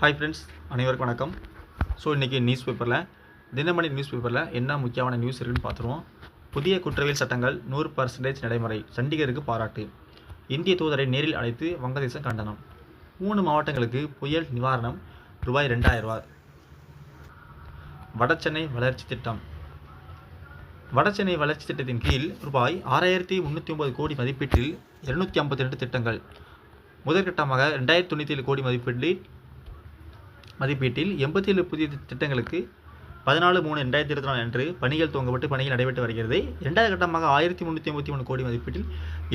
Hi friends அனைவருக்கும் வணக்கம். So இன்றைக்கி நியூஸ் பேப்பரில் தினமணி நியூஸ் பேப்பரில் என்ன முக்கியமான நியூஸ் இருக்குன்னு பார்த்துருவோம். புதிய குற்றவியல் சட்டங்கள் நூறு பர்சன்டேஜ் நடைமுறை சண்டிகருக்கு பாராட்டு. இந்திய தூதரை நேரில் அழைத்து வங்கதேசம் கண்டனம். மூணு மாவட்டங்களுக்கு புயல் நிவாரணம் ரூபாய் ரெண்டாயிரம் ரூபாய். வடசென்னை வளர்ச்சி திட்டம். வடசென்னை வளர்ச்சி திட்டத்தின் கீழ் ரூபாய் ஆறாயிரத்தி முந்நூற்றி ஒன்பது கோடி மதிப்பீட்டில் இருநூற்றி ஐம்பத்தி ரெண்டு திட்டங்கள். முதற்கட்டமாக ரெண்டாயிரத்தி தொண்ணூற்றி ஏழு கோடி மதிப்பீட்டில் மதிப்பீட்டில் எண்பத்தி ஏழு புதிய திட்டங்களுக்கு பதினாலு மூணு ரெண்டாயிரத்தி இருபத்தி நாலு அன்று பணிகள் துவங்கப்பட்டு பணிகள் நடைபெற்று வருகிறது. இரண்டாவது கட்டமாக ஆயிரத்தி முந்நூற்றி ஐம்பத்தி மூணு கோடி மதிப்பீட்டில்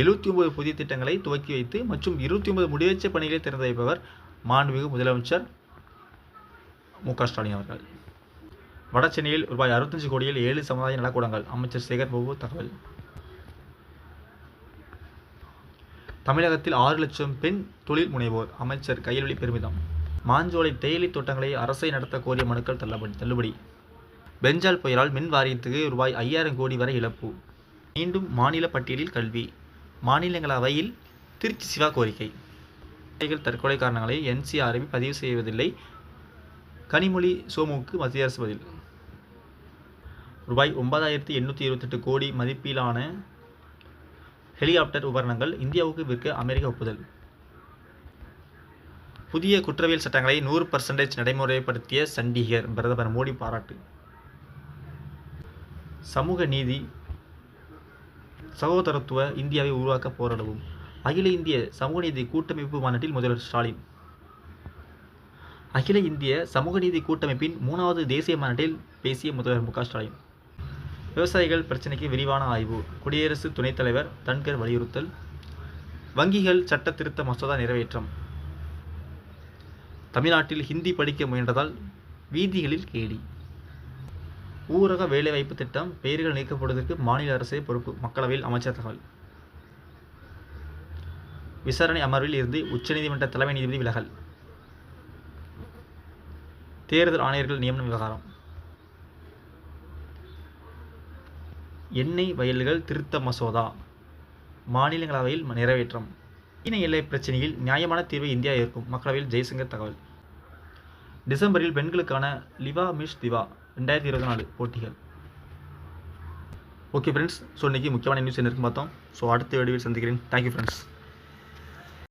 எழுபத்தி ஒன்பது புதிய திட்டங்களை துவக்கி வைத்து மற்றும் இருபத்தி ஒன்பது முடிவெச்ச பணிகளை திறந்து வைப்பவர் மாண்புமிகு முதலமைச்சர் மு க ஸ்டாலின் அவர்கள். வடசென்னையில் ரூபாய் அறுபத்தஞ்சு கோடியில் ஏழு சமுதாய நலக்கூடங்கள். அமைச்சர் சேகர் பாபு தகவல். தமிழகத்தில் ஆறு லட்சம் பெண் தொழில் முனைவோர். அமைச்சர் கையொலி பெருமிதம். மாஞ்சோலை தேயிலை தோட்டங்களை அரசை நடத்த கோரிய மனுக்கள் தள்ளுபடி தள்ளுபடி. பெஞ்சால் புயலால் மின் வாரியத்துக்கு ரூபாய் ஐயாயிரம் கோடி வரை இழப்பு. மீண்டும் மாநில பட்டியலில் கல்வி. மாநிலங்களவையில் திருச்சி சிவா கோரிக்கை. குழந்தைகள் தற்கொலை காரணங்களை என்சிஆர்பி பதிவு செய்வதில்லை. கனிமொழி சோமுவுக்கு மத்திய அரசு பதில். ரூபாய் ஒன்பதாயிரத்தி எண்ணூற்றி இருபத்தெட்டு கோடி மதிப்பிலான ஹெலிகாப்டர் உபகரணங்கள் இந்தியாவுக்கு விற்க அமெரிக்கா ஒப்புதல். புதிய குற்றவியல் சட்டங்களை நூறு பர்சன்டேஜ் நடைமுறைப்படுத்திய சண்டிகர் பிரதமர் மோடி பாராட்டு. சமூக நீதி சகோதரத்துவ இந்தியாவை உருவாக்க போராடவும். அகில இந்திய சமூக நீதி கூட்டமைப்பு மாநாட்டில் முதல்வர் ஸ்டாலின். அகில இந்திய சமூக நீதி கூட்டமைப்பின் மூணாவது தேசிய மாநாட்டில் பேசிய முதல்வர் மு ஸ்டாலின். விவசாயிகள் பிரச்சினைக்கு விரிவான ஆய்வு குடியரசு துணைத் தலைவர் தன்கர் வலியுறுத்தல். வங்கிகள் சட்ட திருத்த மசோதா நிறைவேற்றம். தமிழ்நாட்டில் ஹிந்தி படிக்க முயன்றதால் வீதிகளில் கேலி. ஊரக வேலைவாய்ப்பு திட்டம் பெயர்கள் நீக்கப்படுவதற்கு மாநில அரசே பொறுப்பு மக்களவையில் அமைச்சர் தகவல். விசாரணை அமர்வில் இருந்து உச்சநீதிமன்ற தலைமை நீதிபதி விலகல். தேர்தல் ஆணையர்கள் நியமன விவகாரம். எண்ணெய் வயல்கள் திருத்த மசோதா. மாநிலங்களவையில் நிறைவேற்றம். சீன எல்லை பிரச்சனையில் நியாயமான தீர்வை இந்தியா ஏற்கும். மக்களவையில் ஜெய்சங்கர் தகவல். டிசம்பரில் பெண்களுக்கான லிவா மிஷ் திவா ரெண்டாயிரத்தி இருபத்தி நாலு போட்டிகள். ஓகே ஃப்ரெண்ட்ஸ் ஸோ இன்றைக்கி முக்கியமான நியூஸ் என்ன இருக்குன்னு பார்த்தோம். ஸோ அடுத்த வீடியோவில் சந்திக்கிறேன். Thank you friends